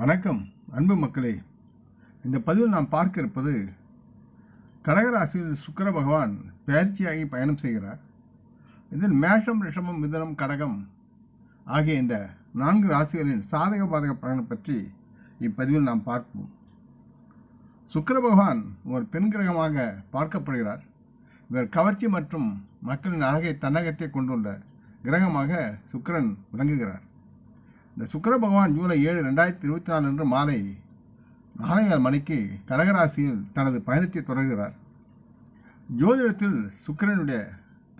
வணக்கம் அன்பு மக்களே. இந்த பதிவில் நாம் பார்க்க இருப்பது கடகராசியில் சுக்கர பகவான் பயிற்சியாகி பயணம் செய்கிறார். இதில் மேஷம் ரிஷமம் மிதனம் கடகம் ஆகிய இந்த நான்கு ராசிகளின் சாதக பாதக பலனை பற்றி இப்பதிவில் நாம் பார்ப்போம். சுக்கர பகவான் ஒரு பெண் கிரகமாக பார்க்கப்படுகிறார். இவர் கவர்ச்சி மற்றும் மக்களின் அழகை தன்னகத்தை கொண்டுள்ள கிரகமாக சுக்கிரன் விளங்குகிறார். இந்த சுக்கிர பகவான் ஜூலை ஏழு ரெண்டாயிரத்தி இருபத்தி நாலு அன்று மாலை நாலேகால் மணிக்கு கடகராசியில் தனது பயணத்தை தொடர்கிறார். ஜோதிடத்தில் சுக்கரனுடைய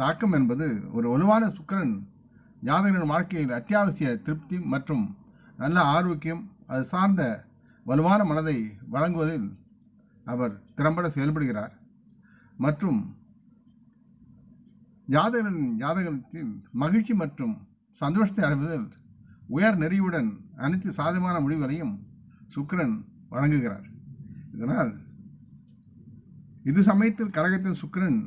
தாக்கம் என்பது ஒரு வலுவான சுக்கிரன் ஜாதகரின் வாழ்க்கையில் அத்தியாவசிய திருப்தி மற்றும் நல்ல ஆரோக்கியம் அது சார்ந்த வலுவான மனதை வழங்குவதில் அவர் திறம்பட செயல்படுகிறார். மற்றும் ஜாதகரின் ஜாதகத்தில் மகிழ்ச்சி மற்றும் சந்தோஷத்தை அடைவதில் உயர் நெறியுடன் அனைத்து சாதகமான முடிவுகளையும் சுக்கரன் வழங்குகிறார். இதனால் இது சமயத்தில் கடகத்தில் சுக்கிரன்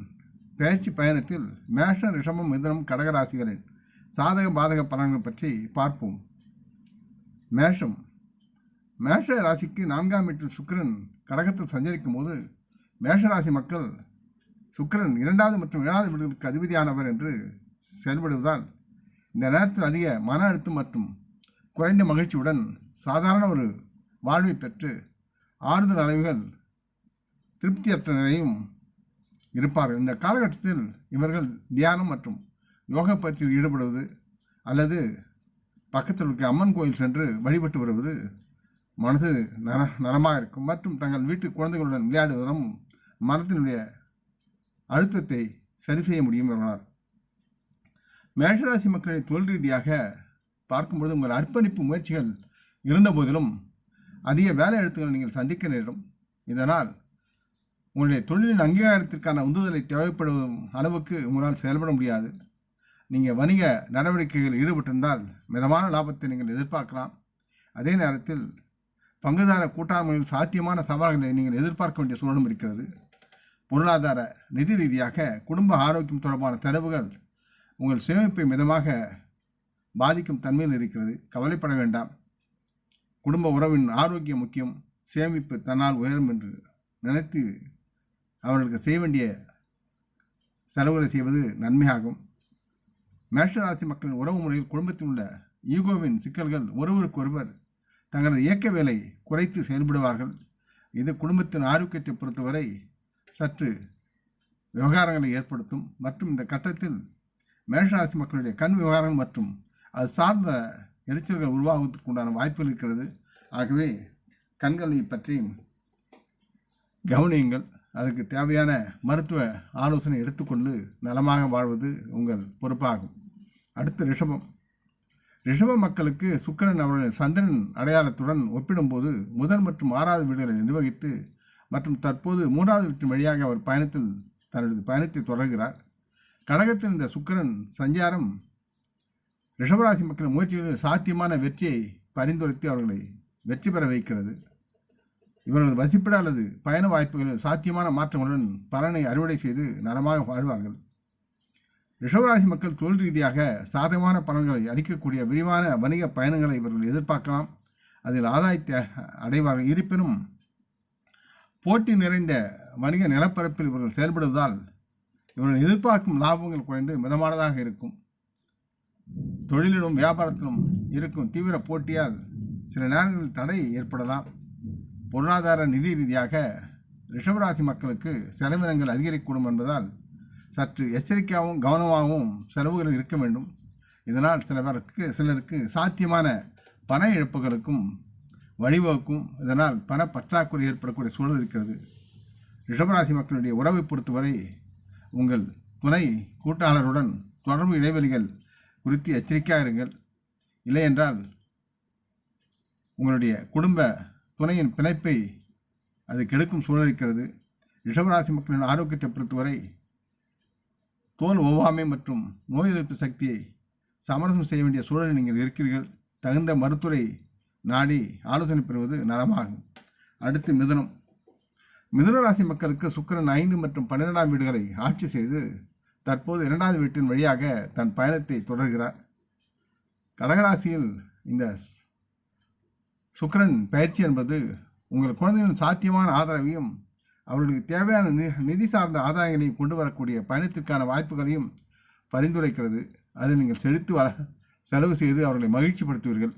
பயிற்சி பயணத்தில் மேஷ ரிஷமம் மிதனம் கடகராசிகளின் சாதக பாதக பலன்கள் பற்றி பார்ப்போம். மேஷம். மேஷ ராசிக்கு நான்காம் வீட்டில் சுக்கரன் கடகத்தில் சஞ்சரிக்கும் போது மேஷ ராசி மக்கள் சுக்கரன் இரண்டாவது மற்றும் ஏழாவது வீடுகளுக்கு அதிபதியானவர் என்று செயல்படுவதால் இந்த நேரத்தில் அதிக மன அழுத்தம் மற்றும் குறைந்த மகிழ்ச்சியுடன் சாதாரண ஒரு வாழ்வை பெற்று ஆறுதல் அளவுகள் திருப்தியற்ற நிலையும் இருப்பார்கள். இந்த காலகட்டத்தில் இவர்கள் தியானம் மற்றும் யோகா பயிற்சியில் ஈடுபடுவது அல்லது பக்கத்தில் இருக்க அம்மன் கோயில் சென்று வழிபட்டு வருவது மனது நல நலமாக இருக்கும். மற்றும் தங்கள் வீட்டு குழந்தைகளுடன் விளையாடுவதும் மனத்தினுடைய அழுத்தத்தை சரி செய்ய முடியும் இவர்களால் மேஷராசி மக்களை தொழில் ரீதியாக பார்க்கும்பொழுது உங்கள் அர்ப்பணிப்பு முயற்சிகள் இருந்த போதிலும் அதிக வேலை எழுத்துக்களை நீங்கள் சந்திக்க நேரிடும். இதனால் உங்களுடைய தொழிலின் அங்கீகாரத்திற்கான உந்துதலை தேவைப்படும் அளவுக்கு உங்களால் செயல்பட முடியாது. நீங்கள் வணிக நடவடிக்கைகளில் ஈடுபட்டிருந்தால் மிதமான லாபத்தை நீங்கள் எதிர்பார்க்கலாம். அதே நேரத்தில் பங்குதார கூட்டாண்மையில் சாத்தியமான சவால்களை நீங்கள் எதிர்பார்க்க வேண்டிய சூழலும் இருக்கிறது. பொருளாதார நிதி ரீதியாக குடும்ப ஆரோக்கியம் தொடர்பான செலவுகள் உங்கள் சேமிப்பை மிதமாக பாதிக்கும் தன்மையில் இருக்கிறது. கவலைப்பட வேண்டாம். குடும்ப உறவின் ஆரோக்கியம் முக்கியம். சேமிப்பு தன்னால் உயரும் என்று நினைத்து அவர்களுக்கு செய்ய வேண்டிய செலவுகளை செய்வது நன்மையாகும். மேஷராசி மக்களின் உறவு முறையில் குடும்பத்தில் உள்ள ஈகோவின் சிக்கல்கள் ஒருவருக்கொருவர் தங்களது இயக்க வேலை குறைத்து செயல்படுவார்கள். இது குடும்பத்தின் ஆரோக்கியத்தை பொறுத்தவரை சற்று விவகாரங்களை ஏற்படுத்தும். மற்றும் இந்த கட்டத்தில் மேஷராசி மக்களுடைய கண் விவகாரம் மற்றும் அது சார்ந்த எரிச்சல்கள் உருவாகுவதற்கு உண்டான வாய்ப்புகள் இருக்கிறது. ஆகவே கண்களை பற்றி கவனியுங்கள். அதுக்கு தேவையான மருத்துவ ஆலோசனை எடுத்துக்கொண்டு நலமாக வாழ்வது உங்கள் பொறுப்பாகும். அடுத்து ரிஷபம். ரிஷப மக்களுக்கு சுக்கிரன் அவர்களின் சந்திரன் அடையாளத்துடன் ஒப்பிடும்போது முதல் மற்றும் ஆறாவது வீடுகளை நிர்வகித்து மற்றும் தற்போது மூன்றாவது வீட்டின் வழியாக அவர் பயணத்தில் தனது பயணத்தை தொடர்கிறார். கடகத்தில் இந்த சுக்கிரன் சஞ்சாரம் ரிஷபராசி மக்களின் முயற்சிகளில் சாத்தியமான வெற்றியை பரிந்துரைத்து அவர்களை வெற்றி பெற வைக்கிறது. இவர்களது வசிப்பிட அல்லது பயண வாய்ப்புகளில் சாத்தியமான மாற்றங்களுடன் பலனை அறுவடை செய்து நலமாக வாழ்வார்கள். ரிஷபராசி மக்கள் தொழில் ரீதியாக சாதகமான பலன்களை அளிக்கக்கூடிய விரிவான வணிக பயணங்களை இவர்கள் எதிர்பார்க்கலாம். அதில் ஆதாயத்தை அடைவார்கள். இருப்பினும் போட்டி நிறைந்த வணிக நிலப்பரப்பில் இவர்கள் செயல்படுவதால் இவர்கள் எதிர்பார்க்கும் லாபங்கள் குறைந்து மிதமானதாக இருக்கும். தொழிலிலும் வியாபாரத்திலும் இருக்கும் தீவிர போட்டியால் சில நேரங்களில் தடை ஏற்படலாம். பொருளாதார நிதி ரீதியாக ரிஷபராசி மக்களுக்கு செலவினங்கள் அதிகரிக்கக்கூடும் என்பதால் சற்று எச்சரிக்கையாகவும் கவனமாகவும் செலவுகள் இருக்க வேண்டும். இதனால் சிலவருக்கு சிலருக்கு சாத்தியமான பண இழப்புகளுக்கும் வழிவகுக்கும். இதனால் பண பற்றாக்குறை ஏற்படக்கூடிய சூழல் இருக்கிறது. ரிஷபராசி மக்களுடைய உறவை பொறுத்தவரை உங்கள் துணை கூட்டாளருடன் தொடர்பு இடைவெளிகள் குறித்து எச்சரிக்கையாக இருங்கள். இல்லையென்றால் உங்களுடைய குடும்ப துணையின் பிணைப்பை அது கெடுக்கும் சூழல் இருக்கிறது. ரிஷபராசி மக்களின் ஆரோக்கியத்தை பொறுத்தவரை தோல் ஒவ்வாமை மற்றும் நோய் எதிர்ப்பு சக்தியை சமரசம் செய்ய வேண்டிய சூழலில் நீங்கள் இருக்கிறீர்கள். தகுந்த மருத்துவரை நாடி ஆலோசனை பெறுவது நலமாகும். அடுத்து மிதுனம். மிதுனராசி மக்களுக்கு சுக்கிரன் ஐந்து மற்றும் பன்னிரெண்டாம் வீடுகளை ஆட்சி செய்து தற்போது இரண்டாவது வீட்டின் வழியாக தன் பயணத்தை தொடர்கிறார். கடகராசியில் இந்த சுக்கரன் பயிற்சி என்பது உங்கள் குழந்தைகளின் சாத்தியமான ஆதரவையும் அவர்களுக்கு தேவையான நி நிதி சார்ந்த ஆதாயங்களையும் கொண்டு வரக்கூடிய பயணத்திற்கான வாய்ப்புகளையும் பரிந்துரைக்கிறது. அதை நீங்கள் செலுத்து வ செலவு செய்து அவர்களை மகிழ்ச்சிப்படுத்துவீர்கள்.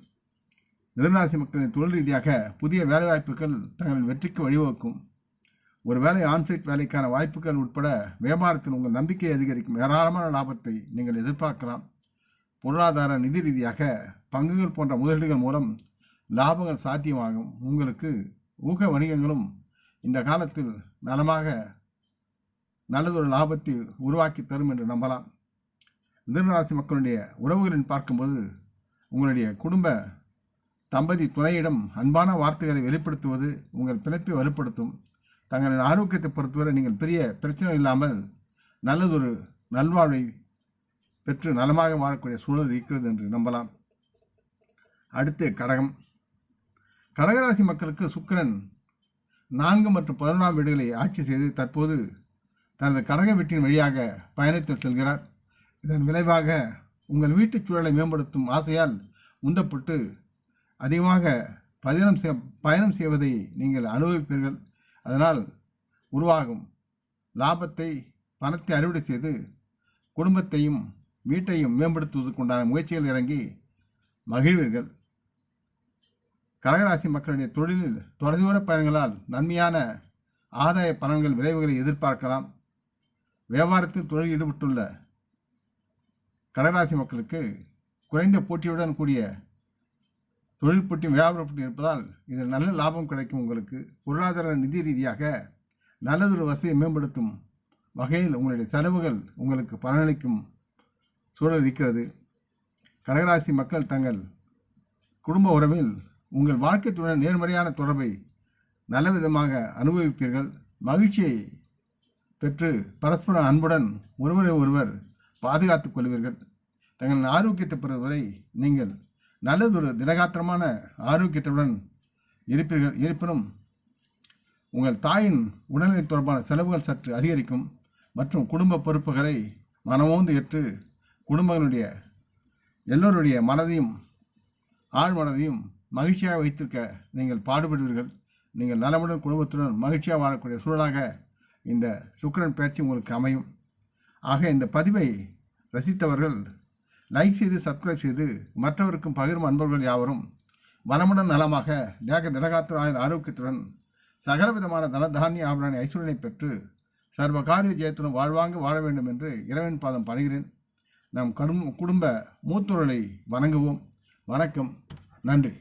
மிதனராசி மக்களின் தொழில் ரீதியாக புதிய வேலைவாய்ப்புகள் தங்களின் வெற்றிக்கு வழிவகுக்கும். ஒரு வேலை ஆன்சைட் வேலைக்கான வாய்ப்புகள் உட்பட வியாபாரத்தில் உங்கள் நம்பிக்கை அதிகரிக்கும். ஏராளமான லாபத்தை நீங்கள் எதிர்பார்க்கலாம். பொருளாதார நிதி ரீதியாக பங்குகள் போன்ற முதலீடுகள் மூலம் லாபங்கள் சாத்தியமாகும். உங்களுக்கு ஊக வணிகங்களும் இந்த காலத்தில் நலமாக நல்லதொரு லாபத்தை உருவாக்கி தரும் என்று நம்பலாம். மிதனராசி மக்களுடைய உறவுகளின் பார்க்கும்போது உங்களுடைய குடும்ப தம்பதி துணையிடம் அன்பான வார்த்தைகளை வெளிப்படுத்துவது உங்கள் பிணைப்பை வலுப்படுத்தும். தங்களின் ஆரோக்கியத்தை பொறுத்தவரை நீங்கள் பெரிய பிரச்சனை இல்லாமல் நல்லதொரு நல்வாழ்வை பெற்று நலமாக வாழக்கூடிய சூழல் இருக்கிறது என்று நம்பலாம். அடுத்து கடகம். கடகராசி மக்களுக்கு சுக்கரன் நான்கு மற்றும் பதினொன்றாம் வீடுகளை ஆட்சி செய்து தற்போது தனது கடக வீட்டின் வழியாக பயணத்தில் செல்கிறார். இதன் விளைவாக உங்கள் வீட்டுச் சூழலை மேம்படுத்தும் ஆசையால் உந்தப்பட்டு அதிகமாக பயணம் செய் பயணம் செய்வதை நீங்கள் அனுபவிப்பீர்கள். அதனால் உருவாகும் லாபத்தை பணத்தை அறுவடை செய்து குடும்பத்தையும் வீட்டையும் மேம்படுத்துவதற்குண்டான முயற்சிகள் இறங்கி மகிழ்வீர்கள். கடகராசி மக்களுடைய தொழிலில் தொலைதூர பயணங்களால் நன்மையான ஆதாய பலன்கள் விளைவுகளை எதிர்பார்க்கலாம். வியாபாரத்தில் தொழில் ஈடுபட்டுள்ள கடகராசி மக்களுக்கு குறைந்த போட்டியுடன் கூடிய தொழில் போட்டி இருப்பதால் இதில் நல்ல லாபம் கிடைக்கும் உங்களுக்கு. பொருளாதார நிதி ரீதியாக நல்லதொரு வசதியை மேம்படுத்தும் வகையில் உங்களுடைய செலவுகள் உங்களுக்கு பலனளிக்கும் சூழல் இருக்கிறது. கடகராசி மக்கள் தங்கள் குடும்ப உறவில் உங்கள் வாழ்க்கை துணை நேர்மறையான தொடர்பை நல்ல விதமாக அனுபவிப்பீர்கள். மகிழ்ச்சியை பெற்று பரஸ்பர அன்புடன் ஒருவரை ஒருவர் பாதுகாத்துக் கொள்வீர்கள். தங்கள் ஆரோக்கியத்தை பெறுவதை நீங்கள் நல்லதொரு திடகாத்திரமான ஆரோக்கியத்துடன் இருப்பீர்கள் இருப்பினும் உங்கள் தாயின் உடல்நிலை தொடர்பான செலவுகள் சற்று அதிகரிக்கும் மற்றும் குடும்ப பொறுப்புகளை மனமோந்து ஏற்று குடும்பங்களுடைய எல்லோருடைய மனதையும் ஆழ் மனதையும் மகிழ்ச்சியாக வைத்திருக்க நீங்கள் பாடுபடுவீர்கள். நீங்கள் நலமுடன் குடும்பத்துடன் மகிழ்ச்சியாக வாழக்கூடிய சூழலாக இந்த சுக்கரன் பயிற்சி உங்களுக்கு அமையும். ஆக இந்த பதிவை ரசித்தவர்கள் லைக் செய்து சப்ஸ்கிரைப் செய்து மற்றவருக்கும் பகிரும் அன்பர்கள் யாவரும் வளமுடன் நலமாக தேக திடகாத்திர ஆரோக்கியத்துடன் சகலவிதமான விதமான தானிய ஆபரண ஐஸ்வர்யனை பெற்று சர்வ காரிய ஜெயத்துடன் வாழ்வாங்க வாழ வேண்டும் என்று இறைவன் பாதம் பணிகிறேன். நம் கடும் குடும்ப மூத்தோர்களை வணங்குவோம். வணக்கம். நன்றி.